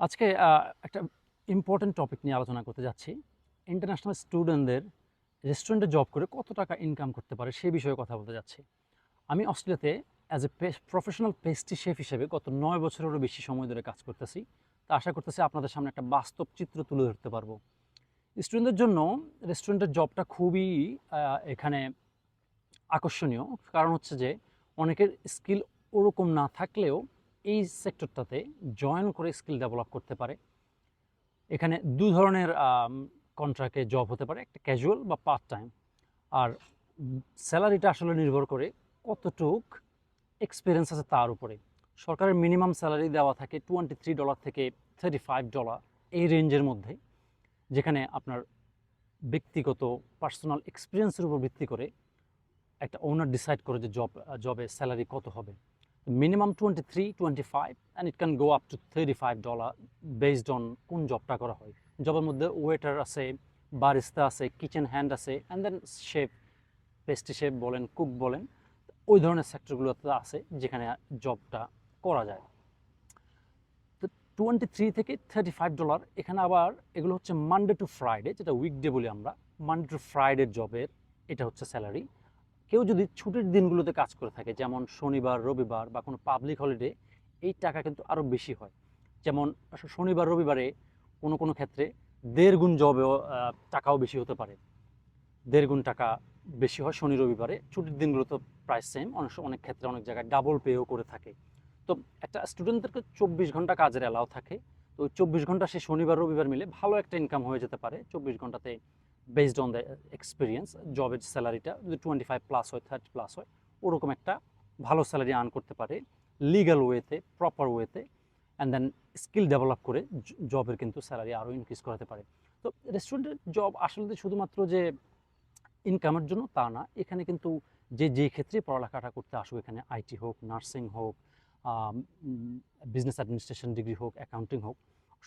আজকে একটা important topic নিয়ে আলোচনা করতে যাচ্ছি। ইন্টারন্যাশনাল স্টুডেন্টদের রেস্টুরেন্টে জব করে কত টাকা ইনকাম করতে পারে সেই বিষয়ে কথা বলতে যাচ্ছি। আমি অস্ট্রেলিয়াতে as a professional pastry chef হিসেবে গত নয় বছরেরও বেশি সময় ধরে কাজ করতেছি। তা আশা করতেছি আপনাদের সামনে একটা বাস্তব চিত্র তুলে ধরতে পারব। স্টুডেন্টদের জন্য রেস্টুরেন্টের জবটা খুবই এখানে আকর্ষণীয়। কারণ হচ্ছে যে, অনেকের স্কিল ওরকম না থাকলেও এই সেক্টরটাতে জয়েন করে স্কিল ডেভেলপ করতে পারে। এখানে দু ধরনের কন্ট্রাক্টে জব হতে পারে, একটা ক্যাজুয়াল বা পার্ট টাইম আর স্যালারিটা আসলে নির্ভর করে কতটুক এক্সপিরিয়েন্স আছে তার উপরে। সরকারের মিনিমাম স্যালারি দেওয়া থাকে টোয়েন্টি থ্রি ডলার থেকে থার্টি ফাইভ ডলার এই রেঞ্জের মধ্যে, যেখানে আপনার ব্যক্তিগত পার্সোনাল এক্সপিরিয়েন্সের উপর ভিত্তি করে একটা ওনার ডিসাইড করে যে জব জবে স্যালারি কত হবে। Minimum twenty three twenty five and it can go up to thirty five dollar based on কোন জবটা করা হয়। জবের মধ্যে ওয়েটার আছে বারিস্তা আছে কিচেন হ্যান্ড আছে and then chef pastry chef বলেন কুক বলেন, ওই ধরনের সেক্টরগুলোতে আছে যেখানে জবটা করা যায়। তো টোয়েন্টি থ্রি থেকে থার্টি ফাইভ ডলার এখানে আবার এগুলো হচ্ছে মানডে টু ফ্রাইডে যেটা উইকডে বলি আমরা মানডে টু ফ্রাইডে জবের এটা হচ্ছে স্যালারি কেউ যদি ছুটির দিনগুলোতে কাজ করে থাকে, যেমন শনিবার, রবিবার বা কোনো পাবলিক হলিডে এই টাকা কিন্তু আরও বেশি হয়। যেমন শনিবার, রবিবারে কোনো কোনো ক্ষেত্রে দেড় গুণ জবেও টাকাও বেশি হতে পারে। দেড় গুণ টাকা বেশি হয় শনি, রবিবারে। ছুটির দিনগুলো তো প্রায় সেম অনেক অনেক ক্ষেত্রে অনেক জায়গায় ডাবল পেও করে থাকে। তো একটা স্টুডেন্টদেরকে চব্বিশ ঘণ্টা কাজের অ্যালাও থাকে। তো চব্বিশ ঘণ্টা সে শনিবার, রবিবার মিলে ভালো একটা ইনকাম হয়ে যেতে পারে। চব্বিশ ঘন্টাতে বেসড অন দ্য এক্সপিরিয়েন্স জবের স্যালারিটা যদি টোয়েন্টি ফাইভ প্লাস হয় থার্টি প্লাস হয়, ওরকম একটা ভালো স্যালারি আর্ন করতে পারে লিগ্যাল ওয়েতে প্রপার ওয়েতে অ্যান্ড দেন স্কিল ডেভেলপ করে জবের কিন্তু স্যালারি আরও ইনক্রিজ করাতে পারে। তো রেস্টুরেন্টের জব আসলে শুধুমাত্র যে ইনকামের জন্য তা না, এখানে কিন্তু যে যে ক্ষেত্রে পড়ালেখাটা করতে আসুক, এখানে আইটি হোক নার্সিং হোক বিজনেস অ্যাডমিনিস্ট্রেশন ডিগ্রি হোক অ্যাকাউন্টিং হোক,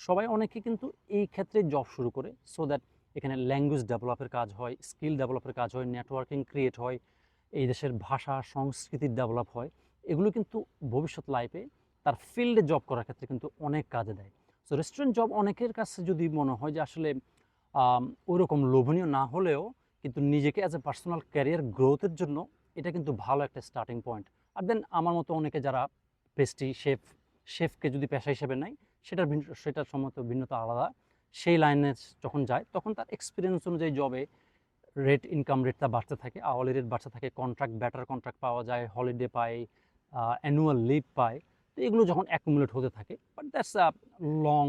সবাই অনেকে কিন্তু এই ক্ষেত্রে জব শুরু করে সো দ্যাট এখানে ল্যাঙ্গুয়েজ ডেভেলপের কাজ হয় স্কিল ডেভেলপের কাজ হয় নেটওয়ার্কিং ক্রিয়েট হয়, এই দেশের ভাষা সংস্কৃতির ডেভেলপ হয়। এগুলো কিন্তু ভবিষ্যৎ লাইফে তার ফিল্ডে জব করার ক্ষেত্রে কিন্তু অনেক কাজে দেয়। সো রেস্টুরেন্ট জব অনেকের কাছে যদি মনে হয় যে আসলে ওই রকম লোভনীয় না হলেও কিন্তু নিজেকে অ্যাজ এ পার্সোনাল ক্যারিয়ার গ্রোথের জন্য এটা কিন্তু ভালো একটা স্টার্টিং পয়েন্ট আর দেন আমার মতো অনেকে যারা পেস্ট্রি শেফ শেফকে যদি পেশা হিসেবে নেয়, সেটার ভিন্ন, সেটার সম্মত ভিন্নতা আলাদা। সেই লাইনে যখন যায়, তখন তার এক্সপিরিয়েন্স অনুযায়ী জবে রেট ইনকাম রেটটা বাড়তে থাকে। আওয়ালি রেট বাড়তে থাকে কন্ট্রাক্ট ব্যাটার কন্ট্রাক্ট পাওয়া যায় হলিডে পায় অ্যানুয়াল লিভ পায়। তো এগুলো যখন অ্যাকুমুলেট হতে থাকে বাট দ্যাটস আ লং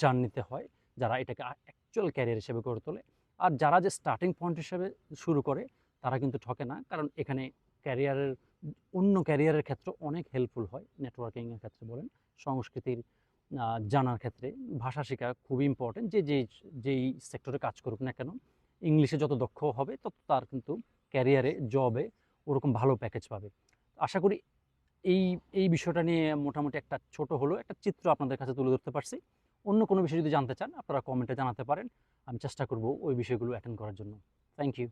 জার্নিতে হয় যারা এটাকে অ্যাকচুয়াল ক্যারিয়ার হিসেবে গড়ে তোলে। আর যারা যে স্টার্টিং পয়েন্ট হিসেবে শুরু করে, তারা কিন্তু ঠকে না। কারণ এখানে ক্যারিয়ারের অন্য ক্যারিয়ারের ক্ষেত্রে অনেক হেল্পফুল হয় নেটওয়ার্কিংয়ের ক্ষেত্রে বলেন, সংস্কৃতির জানার ক্ষেত্রে ভাষা শেখা খুবই ইম্পর্টেন্ট যে যেই যেই সেক্টরে কাজ করুক না কেন ইংলিশে যত দক্ষ হবে, তত তার কিন্তু ক্যারিয়ারে জবে ওরকম ভালো প্যাকেজ পাবে। আশা করি এই এই বিষয়টা নিয়ে মোটামুটি একটা ছোট হলো একটা চিত্র আপনাদের কাছে তুলে ধরতে পারছি। অন্য কোনো বিষয় যদি জানতে চান, আপনারা কমেন্টে জানাতে পারেন। আমি চেষ্টা করব ওই বিষয়গুলো অ্যাটেন্ড করার জন্য। Thank you